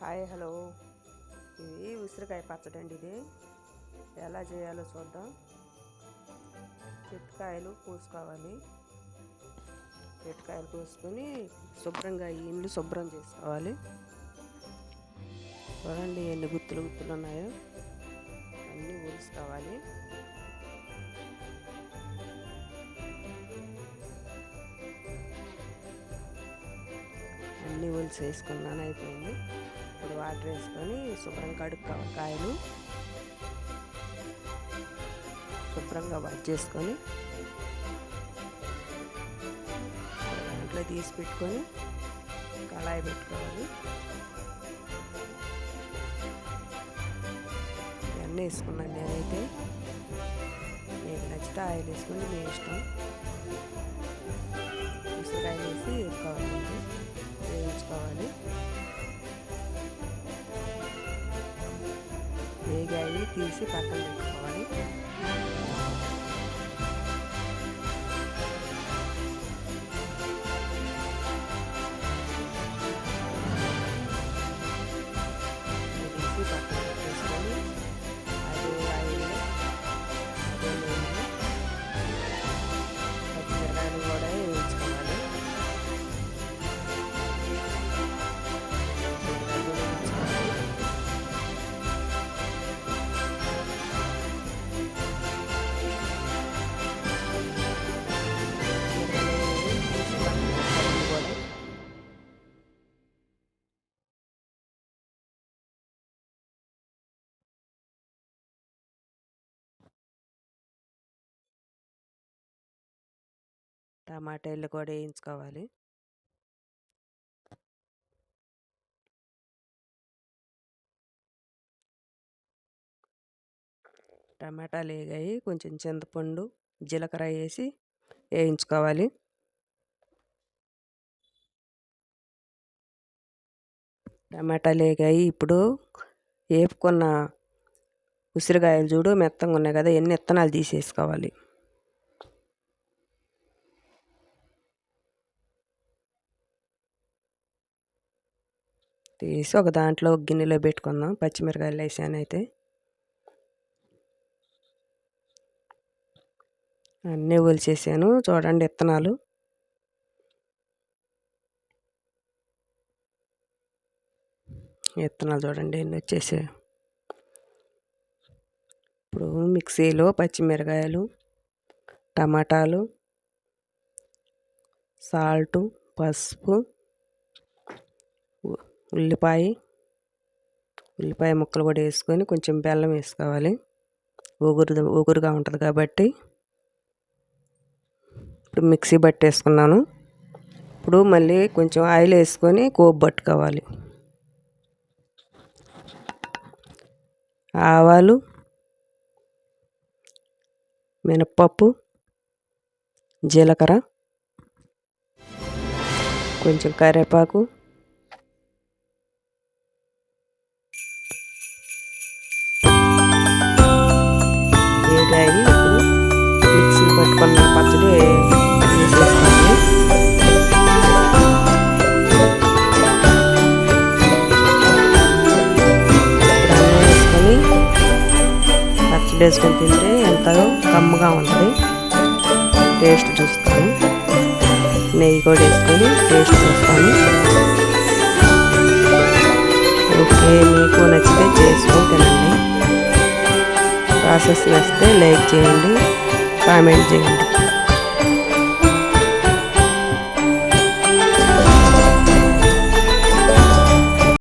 Hi hello. ఇది ఉసిరికాయ పచ్చడి అండి ఇది. ఎలా చేయాలో చూద్దాం. చెట్టుకాయలు కోసుకోవాలి చెట్టుకాయలు కోసుకొని శుభ్రంగా ఇండ్లు శుభ్రం చేసుకోవాలి. చూడండి ఎన్ని గుత్తులు గుత్తులు ఉన్నాయో. అన్నీ ఊరుసుకోవాలి. అన్నీ ఒలిసి వేసుకున్నాను అయిపోయింది. ఇప్పుడు వాటర్ వేసుకొని శుభ్రం కడుక్కోవాలి కాయలు. శుభ్రంగా వాష్ చేసుకొని దాంట్లో తీసి పెట్టుకొని కళాయి పెట్టుకోవాలి. ఇవన్నీ వేసుకున్నాను నేనైతే. మీకు నచ్చితే ఆయిల్ వేసుకుని మీ ఇష్టం. ఉసిరికాయలు వేసి వేసుకోవాలి. వేయించుకోవాలి. తీసి పక్కన పెట్టుకోవాలి టమాటాలు కూడా వేయించుకోవాలి. టమాటాలు వేగాయి. కొంచెం చింతపండు జీలకర్ర వేసి వేయించుకోవాలి. టమాటాలు వేగాయి. ఇప్పుడు వేపుకున్న ఉసిరికాయలు చూడు మెత్తంగా ఉన్నాయి కదా ఎన్ని విత్తనాలు తీసేసుకోవాలి? తీసి ఒక దాంట్లో గిన్నెలో పెట్టుకుందాం. పచ్చిమిరకాయలు వేసాను అయితే. అన్నీ ఒలిచేసాను. చూడండి విత్తనాలు. విత్తనాలు చూడండి ఎన్ని వచ్చేసాయి. ఇప్పుడు మిక్సీలో పచ్చిమిరకాయలు టమాటాలు సాల్టు పసుపు ఉల్లిపాయ ఉల్లిపాయ ముక్కలు కూడా వేసుకొని కొంచెం బెల్లం వేసుకోవాలి. ఊగురు ఊగురుగా ఉంటుంది కాబట్టి ఇప్పుడు మిక్సీ పట్టేసుకున్నాను. ఇప్పుడు మళ్ళీ కొంచెం ఆయిల్ వేసుకొని కోపు పట్టుకోవాలి. ఆవాలు మినప్పప్పు జీలకర్ర కొంచెం కరివేపాకు పెట్టుకున్న పచ్చడి వేసేసుకోండి వేసుకొని పచ్చడి వేసుకొని తింటే ఎంతగా కమ్మగా ఉంటుంది. టేస్ట్ చూస్తాను. నెయ్యి కూడా వేసుకొని టేస్ట్ చూస్తాను. ఓకే మీకు నచ్చితే చేసుకొని తినండి. ప్రాసెస్ నచ్చితే లైక్ చేయండి. కామెంట్ చేయండి